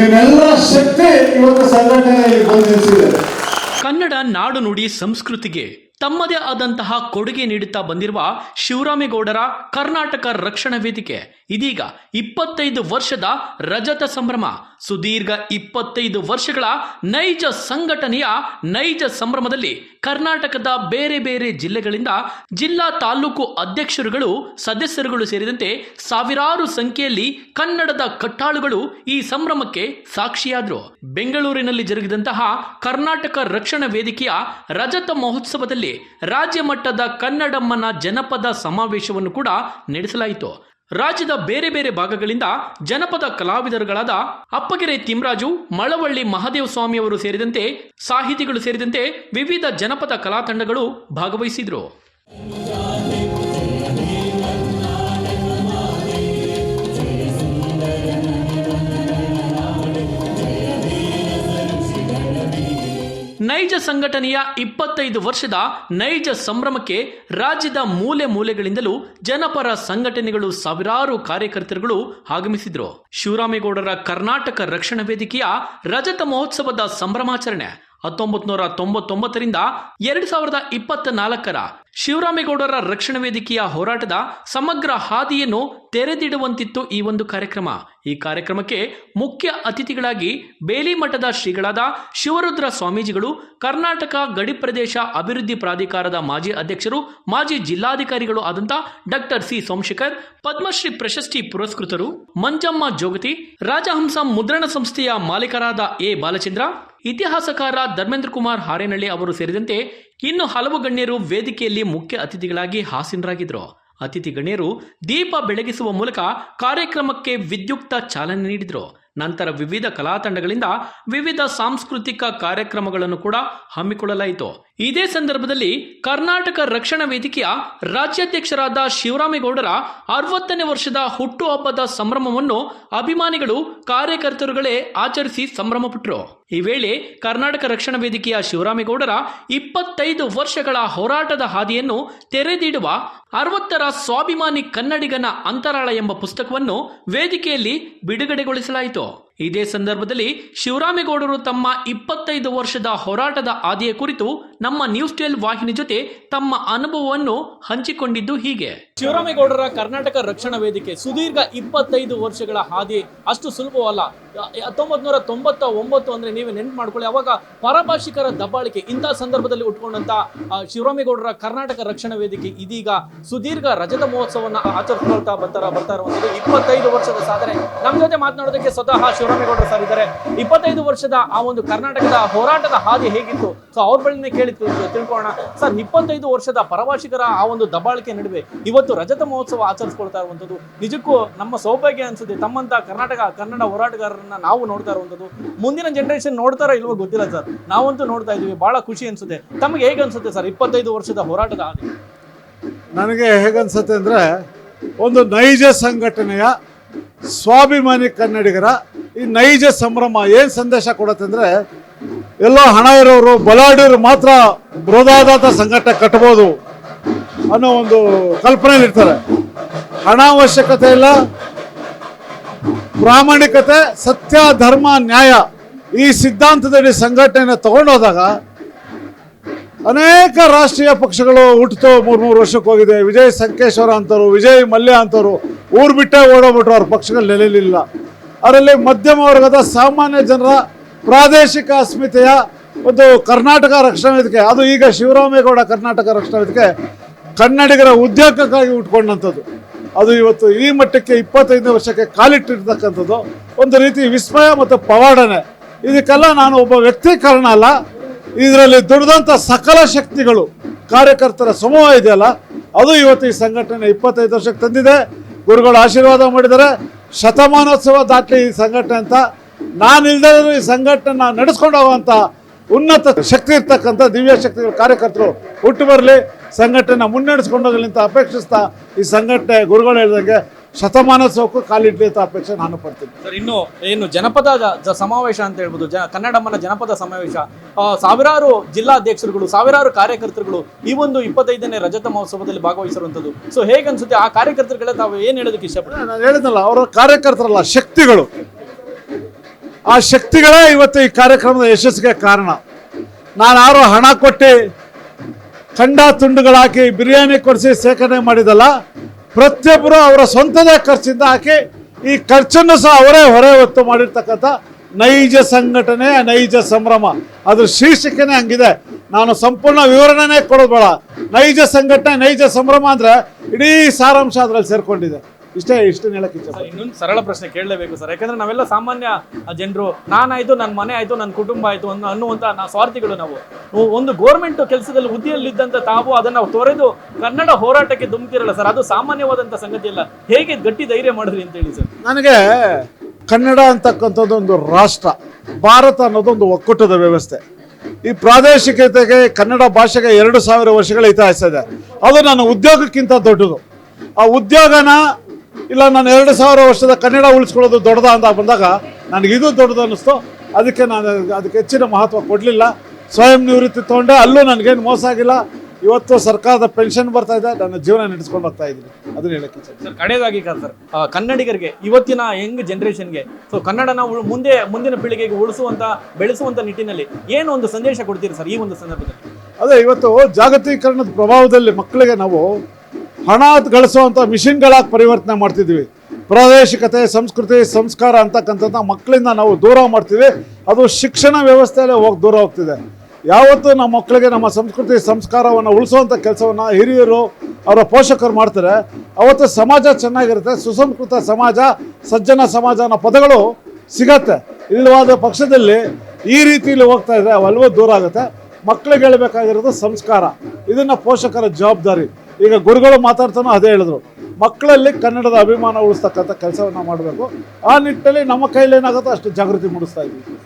ನಿಮ್ಮೆಲ್ಲರ ಶಕ್ತಿ ಇವತ್ತು ಸಂಘಟನೆಯಲ್ಲಿ ಬಂದು ಕನ್ನಡ ನಾಡು ನುಡಿ ಸಂಸ್ಕೃತಿಗೆ ತಮ್ಮದೇ ಆದಂತಹ ಕೊಡುಗೆ ನೀಡುತ್ತಾ ಬಂದಿರುವ ಶಿವರಾಮೇಗೌಡರ ಕರ್ನಾಟಕ ರಕ್ಷಣಾ ವೇದಿಕೆ. ಇದೀಗ ಇಪ್ಪತ್ತೈದು ವರ್ಷದ ರಜತ ಸಂಭ್ರಮ. ಸುದೀರ್ಘ ಇಪ್ಪತ್ತೈದು ವರ್ಷಗಳ ನೈಜ ಸಂಘಟನೆಯ ನೈಜ ಸಂಭ್ರಮದಲ್ಲಿ ಕರ್ನಾಟಕದ ಬೇರೆ ಬೇರೆ ಜಿಲ್ಲೆಗಳಿಂದ ಜಿಲ್ಲಾ ತಾಲೂಕು ಅಧ್ಯಕ್ಷರುಗಳು, ಸದಸ್ಯರುಗಳು ಸೇರಿದಂತೆ ಸಾವಿರಾರು ಸಂಖ್ಯೆಯಲ್ಲಿ ಕನ್ನಡದ ಕಟ್ಟಾಳುಗಳು ಈ ಸಂಭ್ರಮಕ್ಕೆ ಸಾಕ್ಷಿಯಾದರು. ಬೆಂಗಳೂರಿನಲ್ಲಿ ಜರುಗಿದಂತಹ ಕರ್ನಾಟಕ ರಕ್ಷಣಾ ವೇದಿಕೆಯ ರಜತ ಮಹೋತ್ಸವದಲ್ಲಿ ರಾಜ್ಯ ಮಟ್ಟದ ಕನ್ನಡಮ್ಮನ ಜನಪದ ಸಮಾವೇಶವನ್ನು ಕೂಡ ನಡೆಸಲಾಯಿತು. ರಾಜ್ಯದ ಬೇರೆ ಬೇರೆ ಭಾಗಗಳಿಂದ ಜನಪದ ಕಲಾವಿದರುಗಳಾದ ಅಪ್ಪಗೆರೆ ತಿಮ್ರಾಜು, ಮಳವಳ್ಳಿ ಮಹಾದೇವ ಸ್ವಾಮಿಯವರು ಸೇರಿದಂತೆ ಸಾಹಿತಿಗಳು ಸೇರಿದಂತೆ ವಿವಿಧ ಜನಪದ ಕಲಾ ತಂಡಗಳು ಭಾಗವಹಿಸಿದ್ರು. ನೈಜ ಸಂಘಟನೆಯ ಇಪ್ಪತ್ತೈದು ವರ್ಷದ ನೈಜ ಸಂಭ್ರಮಕ್ಕೆ ರಾಜ್ಯದ ಮೂಲೆ ಮೂಲೆಗಳಿಂದಲೂ ಜನಪರ ಸಂಘಟನೆಗಳು ಸಾವಿರಾರು ಕಾರ್ಯಕರ್ತರುಗಳು ಆಗಮಿಸಿದ್ರು. ಶಿವರಾಮೇಗೌಡರ ಕರ್ನಾಟಕ ರಕ್ಷಣಾ ವೇದಿಕೆಯ ರಜತ ಮಹೋತ್ಸವದ ಸಂಭ್ರಮಾಚರಣೆ ಹತ್ತೊಂಬತ್ತು ನೂರ ತೊಂಬತ್ತೊಂಬತ್ತರಿಂದ ಎರಡು ಸಾವಿರದ ಇಪ್ಪತ್ತ ನಾಲ್ಕರ ಶಿವರಾಮೇಗೌಡರ ರಕ್ಷಣಾ ವೇದಿಕೆಯ ಹೋರಾಟದ ಸಮಗ್ರ ಹಾದಿಯನ್ನು ತೆರೆದಿಡುವಂತಿತ್ತು ಈ ಒಂದು ಕಾರ್ಯಕ್ರಮ. ಈ ಕಾರ್ಯಕ್ರಮಕ್ಕೆ ಮುಖ್ಯ ಅತಿಥಿಗಳಾಗಿ ಬೇಲಿ ಮಠದ ಶ್ರೀಗಳಾದ ಶಿವರುದ್ರ ಸ್ವಾಮೀಜಿಗಳು, ಕರ್ನಾಟಕ ಗಡಿ ಪ್ರದೇಶ ಅಭಿವೃದ್ಧಿ ಪ್ರಾಧಿಕಾರದ ಮಾಜಿ ಅಧ್ಯಕ್ಷರು, ಮಾಜಿ ಜಿಲ್ಲಾಧಿಕಾರಿಗಳು ಆದಂತ ಡಾಕ್ಟರ್ ಸಿ ಸೋಮಶೇಖರ್, ಪದ್ಮಶ್ರೀ ಪ್ರಶಸ್ತಿ ಪುರಸ್ಕೃತರು, ಮಂಜಮ್ಮ ಜೋಗತಿ, ರಾಜಹಂಸ ಮುದ್ರಣ ಸಂಸ್ಥೆಯ ಮಾಲೀಕರಾದ ಎ. ಬಾಲಚಂದ್ರ ಇತಿಹಾಸಕಾರ ಧರ್ಮೇಂದ್ರ ಕುಮಾರ್ ಹಾರೇನಹಳ್ಳಿ ಅವರು ಸೇರಿದಂತೆ ಇನ್ನು ಹಲವು ಗಣ್ಯರು ವೇದಿಕೆಯಲ್ಲಿ ಮುಖ್ಯ ಅತಿಥಿಗಳಾಗಿ ಹಾಸಿನರಾಗಿದ್ದರು. ಅತಿಥಿ ಗಣ್ಯರು ದೀಪ ಬೆಳಗಿಸುವ ಮೂಲಕ ಕಾರ್ಯಕ್ರಮಕ್ಕೆ ವಿದ್ಯುಕ್ತ ಚಾಲನೆ ನೀಡಿದರು. ನಂತರ ವಿವಿಧ ಕಲಾತಂಡಗಳಿಂದ ವಿವಿಧ ಸಾಂಸ್ಕೃತಿಕ ಕಾರ್ಯಕ್ರಮಗಳನ್ನು ಕೂಡ ಹಮ್ಮಿಕೊಳ್ಳಲಾಯಿತು. ಇದೇ ಸಂದರ್ಭದಲ್ಲಿ ಕರ್ನಾಟಕ ರಕ್ಷಣಾ ವೇದಿಕೆಯ ರಾಜ್ಯಾಧ್ಯಕ್ಷರಾದ ಶಿವರಾಮೇಗೌಡರ ಅರವತ್ತನೇ ವರ್ಷದ ಹುಟ್ಟುಹಬ್ಬದ ಸಂಭ್ರಮವನ್ನು ಅಭಿಮಾನಿಗಳು ಕಾರ್ಯಕರ್ತರುಗಳೇ ಆಚರಿಸಿ ಸಂಭ್ರಮಪಟ್ಟರು. ಈ ವೇಳೆ ಕರ್ನಾಟಕ ರಕ್ಷಣಾ ವೇದಿಕೆಯ ಶಿವರಾಮೇಗೌಡರ ಇಪ್ಪತ್ತೈದು ವರ್ಷಗಳ ಹೋರಾಟದ ಹಾದಿಯನ್ನು ತೆರೆದಿಡುವ ಅರವತ್ತರ ಸ್ವಾಭಿಮಾನಿ ಕನ್ನಡಿಗನ ಅಂತರಾಳ ಎಂಬ ಪುಸ್ತಕವನ್ನು ವೇದಿಕೆಯಲ್ಲಿ ಬಿಡುಗಡೆಗೊಳಿಸಲಾಯಿತು. ಇದೇ ಸಂದರ್ಭದಲ್ಲಿ ಶಿವರಾಮೇಗೌಡರು ತಮ್ಮ ಇಪ್ಪತ್ತೈದು ವರ್ಷದ ಹೋರಾಟದ ಹಾದಿಯ ಕುರಿತು ನಮ್ಮ ನ್ಯೂಸ್ ಟೆಲ್ ವಾಹಿನಿ ಜೊತೆ ತಮ್ಮ ಅನುಭವವನ್ನು ಹಂಚಿಕೊಂಡಿದ್ದು ಹೀಗೆ. ಶಿವರಾಮೇಗೌಡರ ಕರ್ನಾಟಕ ರಕ್ಷಣಾ ವೇದಿಕೆ ಸುದೀರ್ಘ ಇಪ್ಪತ್ತೈದು ವರ್ಷಗಳ ಹಾದಿ ಅಷ್ಟು ಸುಲಭವಲ್ಲ. ಹತ್ತೊಂಬತ್ ನೂರ ತೊಂಬತ್ತ ಒಂಬತ್ತು ಅಂದ್ರೆ ನೀವೇ ನೆನ್ಪು ಮಾಡ್ಕೊಳ್ಳಿ. ಅವಾಗ ಪರಭಾಷಿಕರ ದಬ್ಬಾಳಿಕೆ ಇಂಥ ಸಂದರ್ಭದಲ್ಲಿ ಉಟ್ಕೊಂಡಂತ ಶಿವರಾಮೇಗೌಡರ ಕರ್ನಾಟಕ ರಕ್ಷಣಾ ವೇದಿಕೆ ಇದೀಗ ಸುದೀರ್ಘ ರಜತ ಮಹೋತ್ಸವವನ್ನು ಆಚರಿಸ್ಕೊಳ್ತಾ ಬರ್ತಾರ ಬರ್ತಾ ಇರುವಂತದ್ದು ಇಪ್ಪತ್ತೈದು ವರ್ಷದ ಸಾಧನೆ. ನಮ್ಮ ಜೊತೆ ಮಾತನಾಡೋದಕ್ಕೆ ಸ್ವತಃ ಶಿವರಾಮೇಗೌಡರು ಸರ್ ಇದ್ದಾರೆ ಇಪ್ಪತ್ತೈದು ವರ್ಷದ ಆ ಒಂದು ಕರ್ನಾಟಕದ ಹೋರಾಟದ ಹಾದಿ ಹೇಗಿತ್ತು? ಸೊ ಅವ್ರ ಬಳಿನೇ ಕೇಳಿ ತಿಳ್- ತಿಳ್ಕೊಳ್ಳೋಣ. ಸರ್, ಇಪ್ಪತ್ತೈದು ವರ್ಷದ ಪರಭಾಷಿಕರ ಆ ಒಂದು ದಬ್ಬಾಳಿಕೆ ನಡುವೆ ಇವತ್ತು ರಜತ ಮಹೋತ್ಸವ ಆಚರಿಸ್ಕೊಳ್ತಾ ಇರುವಂತದ್ದು ನಿಜಕ್ಕೂ ನಮ್ಮ ಸೌಭಾಗ್ಯ ಅನ್ಸುತ್ತೆ. ತಮ್ಮಂತ ಕರ್ನಾಟಕ, ಕನ್ನಡ ಹೋರಾಟಗಾರರನ್ನ ನಾವು ನೋಡ್ತಾ ಇರುವಂತದ್ದು ಮುಂದಿನ ಜನರೇಷನ್ ನೋಡ್ತಾರೋ ಇಲ್ವೋ ಗೊತ್ತಿಲ್ಲ ಸರ್. ನಾವಂತೂ ನೋಡ್ತಾ ಇದೀವಿ ಬಹಳ ಖುಷಿ ಅನ್ಸುತ್ತೆ. ತಮಗೆ ಹೇಗೆ ಅನ್ಸುತ್ತೆ ಸರ್ ಇಪ್ಪತ್ತೈದು ವರ್ಷದ ಹೋರಾಟದ ಹಾದಿ? ನನಗೆ ಹೇಗನ್ಸುತ್ತೆ ಅಂದರೆ ಒಂದು ನೈಜ ಸಂಘಟನೆಯ ಸ್ವಾಭಿಮಾನಿ ಕನ್ನಡಿಗರ ಈ ನೈಜ ಸಂಭ್ರಮ ಏನು ಸಂದೇಶ ಕೊಡುತ್ತೆ ಅಂದರೆ, ಎಲ್ಲ ಹಣ ಇರೋರು, ಬಲಾಢ್ಯರು ಮಾತ್ರ ಬೃಹದಾದಂಥ ಸಂಘಟನೆ ಕಟ್ಬೋದು ಅನ್ನೋ ಒಂದು ಕಲ್ಪನೆಯಲ್ಲಿ ಇರ್ತಾರೆ. ಹಣ ಅವಶ್ಯಕತೆ ಇಲ್ಲ. ಪ್ರಾಮಾಣಿಕತೆ, ಸತ್ಯ, ಧರ್ಮ, ನ್ಯಾಯ ಈ ಸಿದ್ಧಾಂತದಲ್ಲಿ ಸಂಘಟನೆಯನ್ನು ತಗೊಂಡೋದಾಗ ಅನೇಕ ರಾಷ್ಟ್ರೀಯ ಪಕ್ಷಗಳು ಹುಟ್ಟಿತು ಮೂರು ಮೂರು ವರ್ಷಕ್ಕೆ ಹೋಗಿದೆ. ವಿಜಯ್ ಸಂಕೇಶ್ವರ ಅಂತವರು ವಿಜಯ್ ಮಲ್ಯ ಅಂತವರು ಊರು ಬಿಟ್ಟೇ ಓಡೋಗ್ಬಿಟ್ರು, ಅವ್ರ ಪಕ್ಷಗಳು ನೆಲೆಯಲಿಲ್ಲ ಅದರಲ್ಲಿ ಮಧ್ಯಮ ವರ್ಗದ ಸಾಮಾನ್ಯ ಜನರ ಪ್ರಾದೇಶಿಕ ಅಸ್ಮಿತೆಯ ಒಂದು ಕರ್ನಾಟಕ ರಕ್ಷಣಾ ವೇದಿಕೆ, ಅದು ಈಗ ಶಿವರಾಮೇಗೌಡ ಕರ್ನಾಟಕ ರಕ್ಷಣಾ ವೇದಿಕೆ, ಕನ್ನಡಿಗರ ಉದ್ಯೋಗಕ್ಕಾಗಿ ಉಟ್ಕೊಂಡಂಥದ್ದು. ಅದು ಇವತ್ತು ಈ ಮಟ್ಟಕ್ಕೆ ಇಪ್ಪತ್ತೈದನೇ ವರ್ಷಕ್ಕೆ ಕಾಲಿಟ್ಟಿರ್ತಕ್ಕಂಥದ್ದು. ಒಂದು ರೀತಿ ವಿಸ್ಮಯ ಮತ್ತು ಪವಾಡನೆ. ಇದಕ್ಕೆಲ್ಲ ನಾನು ಒಬ್ಬ ವ್ಯಕ್ತಿ ಕಾರಣ ಅಲ್ಲ. ಇದರಲ್ಲಿ ದುಡಿದಂಥ ಸಕಲ ಶಕ್ತಿಗಳು ಕಾರ್ಯಕರ್ತರ ಸಮೂಹ ಇದೆಯಲ್ಲ, ಅದು ಇವತ್ತು ಈ ಸಂಘಟನೆ ಇಪ್ಪತ್ತೈದು ವರ್ಷಕ್ಕೆ ತಂದಿದೆ. ಗುರುಗಳು ಆಶೀರ್ವಾದ ಮಾಡಿದರೆ ಶತಮಾನೋತ್ಸವ ದಾಟಿ ಈ ಸಂಘಟನೆ ಅಂತ. ನಾನು ಇಲ್ದೇ ಈ ಸಂಘಟನೆ ನಡೆಸ್ಕೊಂಡು ಹೋಗುವಂಥ ಉನ್ನತ ಶಕ್ತಿ ಇರ್ತಕ್ಕಂಥ ದಿವ್ಯ ಶಕ್ತಿಗಳ ಕಾರ್ಯಕರ್ತರು ಹುಟ್ಟು ಬರಲಿ. ಸಂಘಟನೆ ಮುನ್ನಡೆಸ್ಕೊಂಡು ಹೋಗಲಿ ಅಂತ ಅಪೇಕ್ಷಿಸ್ತಾ ಈ ಸಂಘಟನೆ ಗುರುಗಳು ಹೇಳಿದಂಗೆ ಶತಮಾನೋತ್ಸವಕ್ಕೂ ಕಾಲಿಡ್ಲಿ ಅಂತ ಅಪೇಕ್ಷೆ ನಾನು ಪಡ್ತೀನಿ. ಸರ್ ಇನ್ನು ಏನು ಜನಪದ ಜ- ಸಮಾವೇಶ ಅಂತ ಹೇಳ್ಬೋದು ಜ ಕನ್ನಡಮ್ಮನ ಜನಪದ ಸಮಾವೇಶ ಆ, ಸಾವಿರಾರು ಜಿಲ್ಲಾಧ್ಯಕ್ಷರುಗಳು ಸಾವಿರಾರು ಕಾರ್ಯಕರ್ತರುಗಳು ಈ ಒಂದು ಇಪ್ಪತ್ತೈದನೇ ರಜತ ಮಹೋತ್ಸವದಲ್ಲಿ ಭಾಗವಹಿಸಿರುವಂಥದ್ದು. ಸೊ ಹೇಗನ್ಸುತ್ತೆ? ಆ ಕಾರ್ಯಕರ್ತರುಗಳೇ ತಾವು ಏನು ಹೇಳೋದಕ್ಕೆ ಇಷ್ಟಪಡ್ತೀನಿ ನಾನು ಹೇಳಿದ್ನಲ್ಲ ಅವರ ಕಾರ್ಯಕರ್ತರಲ್ಲ ಶಕ್ತಿಗಳು. ಆ ಶಕ್ತಿಗಳೇ ಇವತ್ತು ಈ ಕಾರ್ಯಕ್ರಮದ ಯಶಸ್ಸಿಗೆ ಕಾರಣ. ನಾನು ಯಾರು ಹಣ ಕೊಟ್ಟು ಖಂಡ ತುಂಡುಗಳಾಕಿ ಬಿರಿಯಾನಿ ಕೊಡಿಸಿ ಸೇಖರಣೆ ಮಾಡಿದಲ್ಲ ಪ್ರತಿಯೊಬ್ಬರು ಅವರ ಸ್ವಂತದ ಖರ್ಚಿಂದ ಹಾಕಿ ಈ ಖರ್ಚನ್ನು ಸಹ ಅವರೇ ಹೊರೆ ಹೊತ್ತು ಮಾಡಿರ್ತಕ್ಕಂಥ ನೈಜ ಸಂಘಟನೆ, ನೈಜ ಸಂಭ್ರಮ. ಅದ್ರ ಶೀರ್ಷಿಕೆನೇ ಹಂಗಿದೆ. ನಾನು ಸಂಪೂರ್ಣ ವಿವರಣೆನೇ ಕೊಡೋದು ಬೇಡ. ನೈಜ ಸಂಘಟನೆ, ನೈಜ ಸಂಭ್ರಮ ಅಂದ್ರೆ ಇಡೀ ಸಾರಾಂಶ ಅದರಲ್ಲಿ ಸೇರ್ಕೊಂಡಿದೆ. ಇಷ್ಟೇ ಇಷ್ಟನ್ನ ಹೇಳಕ್ ಇಚ್ಛೆ ಇನ್ನೊಂದು ಸರಳ ಪ್ರಶ್ನೆ ಕೇಳಲೇಬೇಕು ಸರ್. ಯಾಕಂದ್ರೆ ನಾವೆಲ್ಲ ಸಾಮಾನ್ಯ ಜನರು ನಾನಾಯ್ತು ನನ್ನ ಮನೆ ಆಯ್ತು ನನ್ನ ಕುಟುಂಬ ಆಯ್ತು ಅನ್ನೋ ಅನ್ನುವಂಥ ನಾ ಸ್ವಾರ್ಥಿಗಳು ನಾವು. ಒಂದು ಗೋರ್ಮೆಂಟ್ ಕೆಲಸದಲ್ಲಿ ಹುದ್ದೆಯಲ್ಲಿದ್ದಂತ ತಾವು ಅದನ್ನ ತೊರೆದು ಕನ್ನಡ ಹೋರಾಟಕ್ಕೆ ದುಮ್ತಿರಲ್ಲ ಸರ್. ಅದು ಸಾಮಾನ್ಯವಾದಂತ ಸಂಗತಿ ಅಲ್ಲ. ಹೇಗೆ ಗಟ್ಟಿ ಧೈರ್ಯ ಮಾಡಿದ್ರಿ ಅಂತ ಹೇಳಿ ಸರ್. ನನಗೆ ಕನ್ನಡ ಅಂತಕ್ಕಂಥದ್ದು ಒಂದು ರಾಷ್ಟ್ರ ಭಾರತ ಅನ್ನೋದೊಂದು ಒಕ್ಕೂಟದ ವ್ಯವಸ್ಥೆ. ಈ ಪ್ರಾದೇಶಿಕತೆಗೆ ಕನ್ನಡ ಭಾಷೆಗೆ ಎರಡು ಸಾವಿರ ವರ್ಷಗಳ ಇತಿಹಾಸ ಇದೆ. ಅದು ನನ್ನ ಉದ್ಯೋಗಕ್ಕಿಂತ ದೊಡ್ಡದು. ಆ ಉದ್ಯೋಗನ ಇಲ್ಲ ನಾನು ಎರಡು ಸಾವಿರ ವರ್ಷದ ಕನ್ನಡ ಉಳಿಸ್ಕೊಳ್ಳೋದು ದೊಡ್ಡದ ಅಂತ ಬಂದಾಗ ನನಗೆ ಇದು ದೊಡ್ಡದು ಅನ್ನಿಸ್ತು. ಅದಕ್ಕೆ ನಾನು ಅದಕ್ಕೆ ಹೆಚ್ಚಿನ ಮಹತ್ವ ಕೊಡಲಿಲ್ಲ. ಸ್ವಯಂ ನಿವೃತ್ತಿ ತೊಗೊಂಡೆ. ಅಲ್ಲೂ ನನಗೇನು ಮೋಸ ಆಗಿಲ್ಲ. ಇವತ್ತು ಸರ್ಕಾರದ ಪೆನ್ಷನ್ ಬರ್ತಾ ಇದೆ. ನನ್ನ ಜೀವನ ನಡೆಸ್ಕೊಂಡು ಬರ್ತಾ ಇದ್ದೀನಿ. ಅದನ್ನ ಹೇಳಕ್ಕೆ ಸರ್ ಕಡೆಯದಾಗಿ ಸರ್ ಕನ್ನಡಿಗರಿಗೆ ಇವತ್ತಿನ ಯಂಗ್ ಜನರೇಷನ್ಗೆ ಸೊ ಕನ್ನಡನ ಮುಂದೆ ಮುಂದಿನ ಪೀಳಿಗೆಗೆ ಉಳಿಸುವಂತ ಬೆಳೆಸುವಂತ ನಿಟ್ಟಿನಲ್ಲಿ ಏನು ಒಂದು ಸಂದೇಶ ಕೊಡ್ತೀರಿ ಸರ್ ಈ ಒಂದು ಸಂದರ್ಭದಲ್ಲಿ? ಅದೇ ಇವತ್ತು ಜಾಗತೀಕರಣದ ಪ್ರಭಾವದಲ್ಲಿ ಮಕ್ಕಳಿಗೆ ನಾವು ಹಣ ಗಳಿಸುವಂಥ ಮಿಷಿನ್ಗಳಾಗಿ ಪರಿವರ್ತನೆ ಮಾಡ್ತಿದ್ವಿ ಪ್ರಾದೇಶಿಕತೆ, ಸಂಸ್ಕೃತಿ, ಸಂಸ್ಕಾರ ಅಂತಕ್ಕಂಥದ್ದು ಮಕ್ಕಳಿಂದ ನಾವು ದೂರ ಮಾಡ್ತೀವಿ. ಅದು ಶಿಕ್ಷಣ ವ್ಯವಸ್ಥೆಯಲ್ಲೇ ಹೋಗಿ ದೂರ ಹೋಗ್ತಿದೆ. ಯಾವತ್ತು ನಮ್ಮ ಮಕ್ಕಳಿಗೆ ನಮ್ಮ ಸಂಸ್ಕೃತಿ, ಸಂಸ್ಕಾರವನ್ನು ಉಳಿಸುವಂಥ ಕೆಲಸವನ್ನು ಹಿರಿಯರು, ಅವರ ಪೋಷಕರು ಮಾಡ್ತಾರೆ. ಅವತ್ತು ಸಮಾಜ ಚೆನ್ನಾಗಿರುತ್ತೆ. ಸುಸಂಸ್ಕೃತ ಸಮಾಜ, ಸಜ್ಜನ ಸಮಾಜ ಅನ್ನೋ ಪದಗಳು ಸಿಗತ್ತೆ. ಇಲ್ಲವಾದ ಪಕ್ಷದಲ್ಲಿ ಈ ರೀತಿಯಲ್ಲಿ ಹೋಗ್ತಾ ಇದ್ರೆ ಅವೆಲ್ಲವೂ ದೂರ ಆಗುತ್ತೆ. ಮಕ್ಕಳಿಗೆ ಹೇಳಬೇಕಾಗಿರೋದು ಸಂಸ್ಕಾರ. ಇದನ್ನು ಪೋಷಕರ ಜವಾಬ್ದಾರಿ. ಈಗ ಗುರುಗಳು ಮಾತಾಡ್ತಾನೋ ಅದೇ ಹೇಳಿದ್ರು. ಮಕ್ಕಳಲ್ಲಿ ಕನ್ನಡದ ಅಭಿಮಾನ ಉಳಿಸ್ತಕ್ಕಂಥ ಕೆಲಸವನ್ನು ಮಾಡಬೇಕು. ಆ ನಿಟ್ಟಿನಲ್ಲಿ ನಮ್ಮ ಕೈಯಲ್ಲಿ ಏನಾಗುತ್ತೋ ಅಷ್ಟು ಜಾಗೃತಿ ಮೂಡಿಸ್ತಾ ಇದ್ದೀವಿ.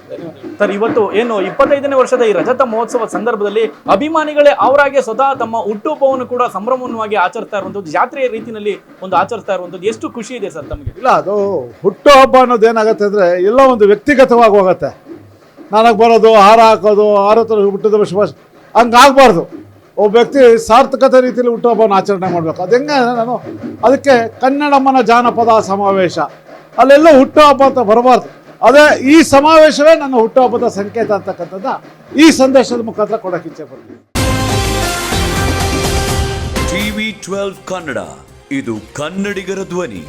ಸರ್ ಇವತ್ತು ಏನು ಇಪ್ಪತ್ತೈದನೇ ವರ್ಷದ ಈ ರಜತ ಮಹೋತ್ಸವ ಸಂದರ್ಭದಲ್ಲಿ ಅಭಿಮಾನಿಗಳೇ ಅವರಾಗೆ ಸ್ವತಃ ತಮ್ಮ ಹುಟ್ಟುಹಬ್ಬವನ್ನು ಕೂಡ ಸಂಭ್ರಮವಾಗಿ ಆಚರಿಸ್ತಾ ಇರುವಂತದ್ದು ಜಾತ್ರೆಯ ರೀತಿಯಲ್ಲಿ ಒಂದು ಆಚರಿಸ್ತಾ ಇರುವಂತದ್ದು ಎಷ್ಟು ಖುಷಿ ಇದೆ ಸರ್ ತಮಗೆ? ಇಲ್ಲ ಅದು ಹುಟ್ಟು ಹಬ್ಬ ಅನ್ನೋದು ಏನಾಗುತ್ತೆ ಅಂದರೆ ಎಲ್ಲ ಒಂದು ವ್ಯಕ್ತಿಗತವಾಗಿ ಹೋಗುತ್ತೆ. ನನಗೆ ಬರೋದು ಹಾರ ಹಾಕೋದು ಆರತ್ರ ಥರ ಹುಟ್ಟಿದ ಶುಭ ಹಂಗಾಗಬಾರ್ದು. ಒಬ್ಬ ವ್ಯಕ್ತಿ ಸಾರ್ಥಕತೆ ರೀತಿಯಲ್ಲಿ ಹುಟ್ಟುಹಬ್ಬವನ್ನು ಆಚರಣೆ ಮಾಡಬೇಕು. ಅದು ಹೆಂಗೆ ನಾನು ಅದಕ್ಕೆ ಕನ್ನಡಮ್ಮನ ಜಾನಪದ ಸಮಾವೇಶ. ಅಲ್ಲೆಲ್ಲ ಹುಟ್ಟುಹಬ್ಬ ಅಂತ ಬರಬಾರ್ದು. ಅದೇ ಈ ಸಮಾವೇಶವೇ ನನ್ನ ಹುಟ್ಟುಹಬ್ಬದ ಸಂಕೇತ ಅಂತಕ್ಕಂಥದ್ದು ಈ ಸಂದೇಶದ ಮುಖಾಂತರ ಕೊಡೋಕೆ ಇಚ್ಛೆ ಪಡ್ತೀನಿ ಟಿವಿ ಟ್ವೆಲ್ವ್ ಕನ್ನಡ, ಇದು ಕನ್ನಡಿಗರ ಧ್ವನಿ.